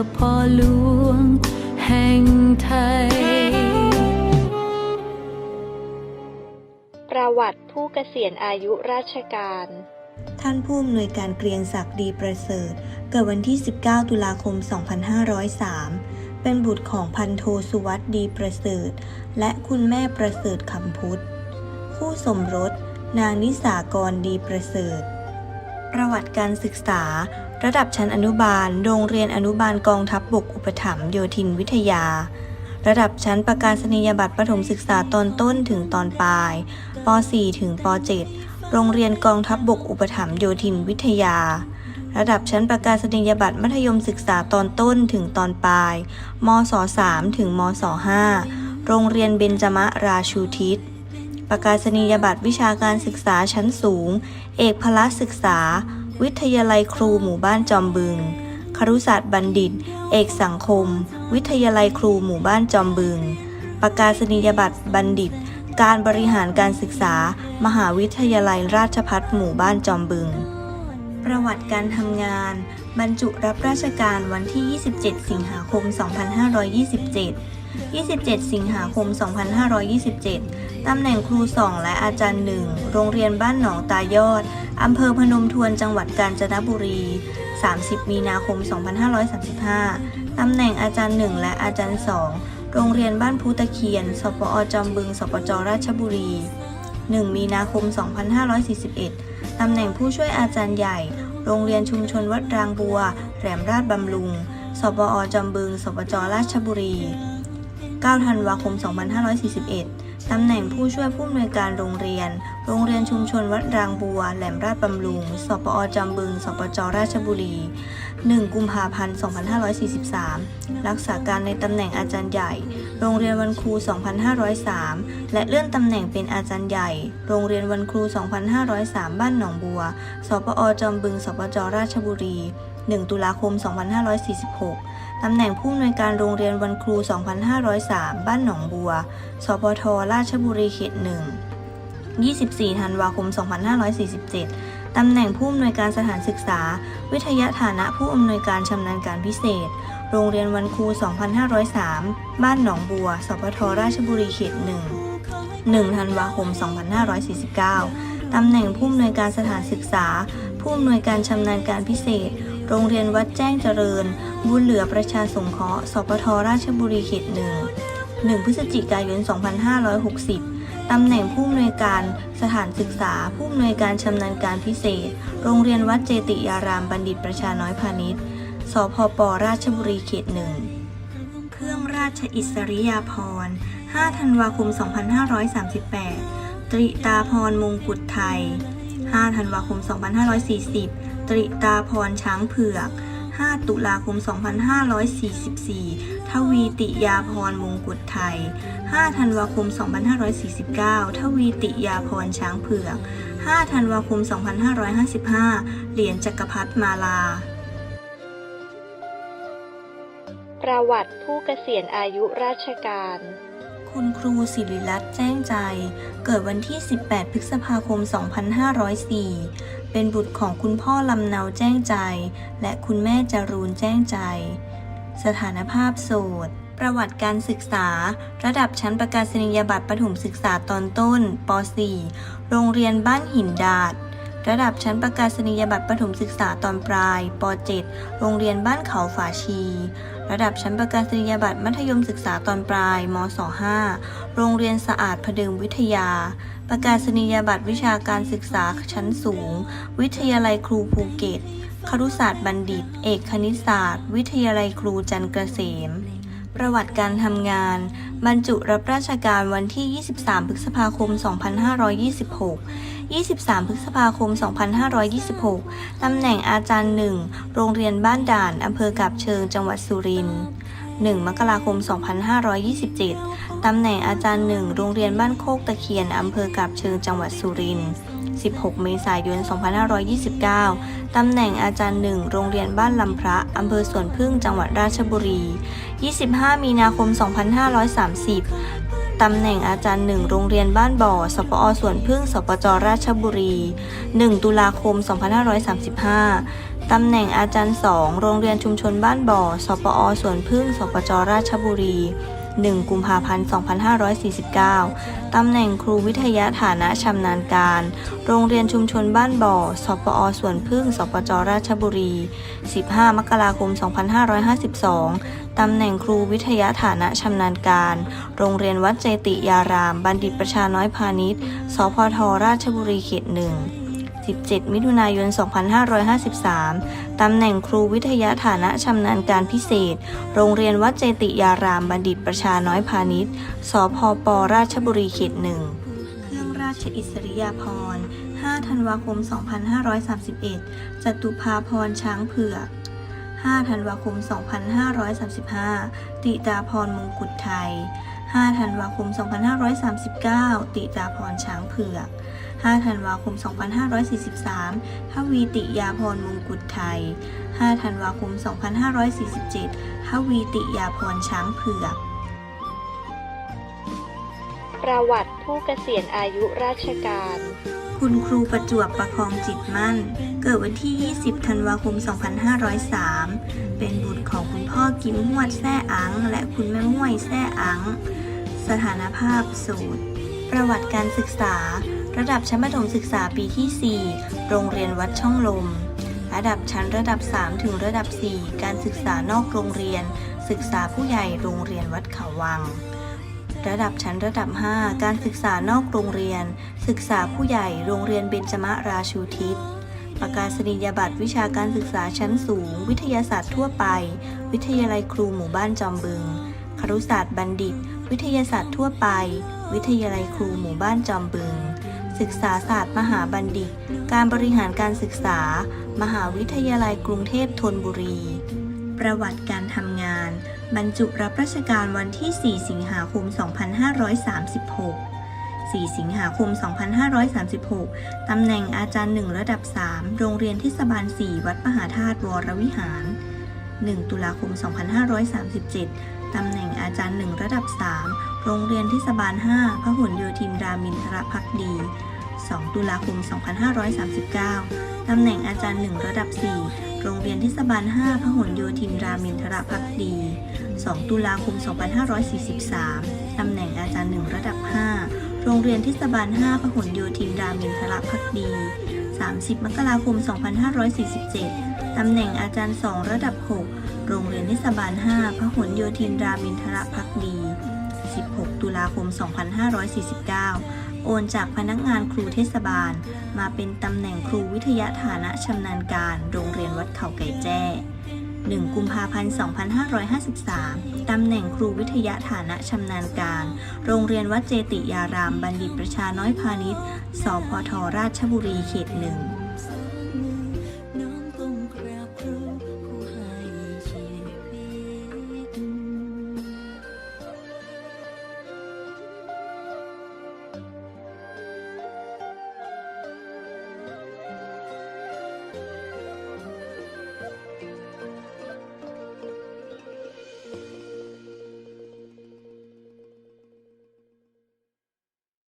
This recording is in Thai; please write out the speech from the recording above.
พื่อพ่อหลวง แห่งไทย ประวัติผู้เกษียณอายุราชการ ท่านผู้อำนวยการเกรียงศักดิ์ดีประเสริฐ เกิดวันที่ 19 ตุลาคม 2503 เป็นบุตรของพันโทสุวัตดีประเสริฐ และคุณแม่ประเสริฐคำพุทธ คู่สมรส นางนิสากรดีประเสริฐ ประวัติการศึกษา ระดับชั้นอนุบาล โรงเรียนอนุบาลกองทัพบบกอุปถัมภ์โยธินวิทยา ระดับชั้นประกาศนียบัตรประถมศึกษาตอนต้นถึงตอนปลายป .4 ถึงป .7 โรงเรียนกองทัพบบกอุปถัมภ์โยธินวิทยา ระดับชั้นประกาศนียบัตรมัธยมศึกษาตอนต้นถึงตอนปลายมศ 3 ถึงมศ 5 โรงเรียนเบญจมราชูทิศประกาศนียบัตรวิชาการศึกษาชั้นสูง เอกพละศึกษา วิทยาลัยครูหมู่บ้านจอมบึง ครุศาสตร์บัณฑิต เอกสังคม วิทยาลัยครูหมู่บ้านจอมบึง ประกาศนียบัตรบัณฑิต การบริหารการศึกษา มหาวิทยาลัยราชภัฏหมู่บ้านจอมบึง ประวัติการทำงาน บรรจุรับราชการวันที่ 27 สิงหาคม 2527 27 สิงหาคม 2527 ตำแหน่งครูสองและอาจารย์หนึ่งโรงเรียนบ้านหนองตายอด อำเภอพนมทวนจังหวัดกาญจนบุรี 30 มีนาคม 2535 ตำแหน่งอาจารย์หนึ่งและอาจารย์สองโรงเรียนบ้านภูตะเคียน สปอจอมบึง สปจราชบุรี 1 มีนาคม 2541 ตำแหน่งผู้ช่วยอาจารย์ใหญ่ โรงเรียนชุมชนวัดรางบัว แหลมราชบำรุง สปอจอมบึง สปจราชบุรี 9 ธันวาคม 2541 ตำแหน่งผู้ช่วยผู้อำนวยการโรงเรียน โรงเรียนชุมชนวัดรางบัว แหลมราชบำรุง สปอจอมบึง สปจราชบุรี 1 กุมภาพันธ์ 2543 รักษาการในตำแหน่งอาจารย์ใหญ่ โรงเรียนวันครู 2503 และเลื่อนตำแหน่งเป็นอาจารย์ใหญ่ โรงเรียนวันครู 2503 บ้านหนองบัว สปอจอมบึง สปจราชบุรี 1 ตุลาคม 2546 ตำแหน่งผู้อำนวยการโรงเรียนวันครู 2503 บ้านหนองบัวสปทราชบุรีเขต1 24 ธันวาคม 2547 ตำแหน่งผู้อำนวยการสถานศึกษา วิทยาฐานะผู้อำนวยการชำนาญการพิเศษ โรงเรียนวันครู 2503 บ้านหนองบัวสปทราชบุรีเขต1 1ธันวาคม 2549 ตำแหน่งผู้อำนวยการสถานศึกษา ผู้อำนวยการชำนาญการพิเศษ โรงเรียนวัดแจ้งเจริญ บุญเหลือประชาสงเคราะห์สปทราชบุรีเขต1 1พฤศจิกายน 2560 ตำแหน่งผู้อำนวยการสถานศึกษา ผู้อำนวยการชำนาญการพิเศษ โรงเรียนวัดเจติยารามบัณฑิตประชาน้อยพาณิชย์ สพปราชบุรีเขตหนึ่ง เครื่องราชอิสริยาภรณ์ 5 ธันวาคม 2538 ตริตาพรมงกุฎไทย 5 ธันวาคม 2540 ตริตาพรช้างเผือก 5 ตุลาคม 2544 ทวีติยาพรมงกุฎไทย 5 ธันวาคม 2549 ทวีติยาพรช้างเผือก 5 ธันวาคม 2555 เหรียญจักรพรรดิมาลา ประวัติผู้เกษียณอายุราชการคุณครูศิริรัตน์แจ้งใจ เกิดวันที่ 18 พฤษภาคม 2504 เป็นบุตรของคุณพ่อลำเนาแจ้งใจ และคุณแม่จรูนแจ้งใจ สถานภาพโสด ประวัติการศึกษา ระดับชั้นประกาศนียบัตรประถมศึกษาตอนต้นป .4 โรงเรียนบ้านหินดาด ระดับชั้นประกาศนียบัตรประถมศึกษาตอนปลายป .7 โรงเรียนบ้านเขาฝาชี ระดับชั้นประกาศนียบัตรมัธยมศึกษาตอนปลายมศ5โรงเรียนสะอาดพดึงวิทยา ประกาศนียบัตรวิชาการศึกษาชั้นสูง วิทยาลัยครูภูเก็ต ครุศาสตร์บัณฑิต เอกคณิตศาสตร์ วิทยาลัยครูจันทร์เกษม ประวัติการทำงาน บรรจุรับราชการวันที่ 23 พฤษภาคม 2526 23 พฤษภาคม 2526 ตำแหน่งอาจารย์หนึ่ง โรงเรียนบ้านด่าน อำเภอกาบเชิง จังหวัดสุรินทร์ 1 มกราคม 2527 ตำแหน่งอาจารย์หนึ่งโรงเรียนบ้านโคกตะเคียน อำเภอกาบเชิงจังหวัดสุรินทร์ 16 เมษายน 2529 ตำแหน่งอาจารย์หนึ่งโรงเรียนบ้านลำพระ อำเภอสวนพึ่ง จังหวัดราชบุรี 25 มีนาคม 2530ตำแหน่งอาจารย์หนึ่งโรงเรียนบ้านบ่อ สปอสวนพึ่ง สปจราชบุรี 1 ตุลาคม 2535 ตำแหน่งอาจารย์สองโรงเรียนชุมชนบ้านบ่อ สปอสวนพึ่ง สปจราชบุรี 1 กุมภาพันธ์ 2549 ตำแหน่งครูวิทยาฐานะชำนาญการ โรงเรียนชุมชนบ้านบ่อ สปอสวนพึ่ง สปจราชบุรี 15 มกราคม 2552 ตำแหน่งครูวิทยาฐานะชำนาญการ โรงเรียนวัดเจติยาราม บัณฑิตประชาน้อยพาณิชย์ สพทราชบุรีเขตหนึ่ง 17 มิถุนายน 2553 ตำแหน่งครูวิทยาฐานะชำนาญการพิเศษ โรงเรียนวัดเจติยารามบัณฑิตประชาน้อยพาณิชย์ สพป ราชบุรีเขตหนึ่ง เครื่องราชอิสริยาภรณ์ 5 ธันวาคม 2531 จตุภาพรช้างเผือก 5 ธันวาคม 2535 ติตาพรมงกุฎไทย 5 ธันวาคม 2539 ติตาพรช้างเผือก 5 ธันวาคม 2543 ทวีติยาพรมงกุฎไทย 5 ธันวาคม 2547 ทวีติยาพรช้างเผือก ประวัติผู้เกษียณอายุราชการคุณครูประจวบประคองจิตมั่น เกิดวันที่ 20 ธันวาคม 2503 เป็นบุตรของคุณพ่อกิมฮวดแซ่อัง และคุณแม่ม่วยแซ่อัง สถานภาพโสูตร ประวัติการศึกษา ระดับชั้นประถมศึกษาปีที่ 4 โรงเรียนวัดช่องลม ระดับชั้นระดับ 3 ถึงระดับ 4 การศึกษานอกโรงเรียน ศึกษาผู้ใหญ่โรงเรียนวัดเขาวัง ระดับชั้นระดับ 5 การศึกษานอกโรงเรียน ศึกษาผู้ใหญ่โรงเรียนเบญจมราชูทิศประกาศนียบัตรวิชาการศึกษาชั้นสูง วิทยาศาสตร์ทั่วไป วิทยาลัยครูหมู่บ้านจอมบึง ครุศาสตร์บัณฑิต วิทยาศาสตร์ทั่วไป วิทยาลัยครูหมู่บ้านจอมบึง ศึกษาศาสตร์มหาบัณฑิต การบริหารการศึกษา มหาวิทยาลัยกรุงเทพธนบุรี ประวัติการทำงาน บรรจุรับราชการวันที่ 4 สิงหาคม 2536 4 สิงหาคม 2536 ตำแหน่งอาจารย์ 1 ระดับ 3 โรงเรียนเทศบาล 4 วัดมหาธาตุวรวิหาร 1 ตุลาคม 2537 ตำแหน่งอาจารย์ 1 ระดับ 3 โรงเรียนเทศบาล 5 พหลโยธินรามินทรพักดี 2 ตุลาคม 2539 ตำแหน่งอาจารย์ 1 ระดับ 4 โรงเรียนเทศบาล 5 พหลโยธินรามินทรพักดี 2 ตุลาคม 2543 ตำแหน่งอาจารย์ 1 ระดับ 5 โรงเรียนเทศบาล 5 พหลโยธินรามินทรพักดี 30 มกราคม 2547 ตำแหน่งอาจารย์ 2 ระดับ 6 โรงเรียนเทศบาล 5 พหลโยธินรามินทรพักดี 16 ตุลาคม 2549 โอนจากพนักงานครูเทศบาล มาเป็นตำแหน่งครูวิทยาฐานะชำนาญการโรงเรียนวัดเขาไก่แจ้ 1 กุมภาพันธ์ 2553 ตำแหน่งครูวิทยาฐานะชำนาญการ โรงเรียนวัดเจติยาราม บัณฑิตประชาน้อยพาณิชย์ สพทราชบุรีเขตหนึ่ง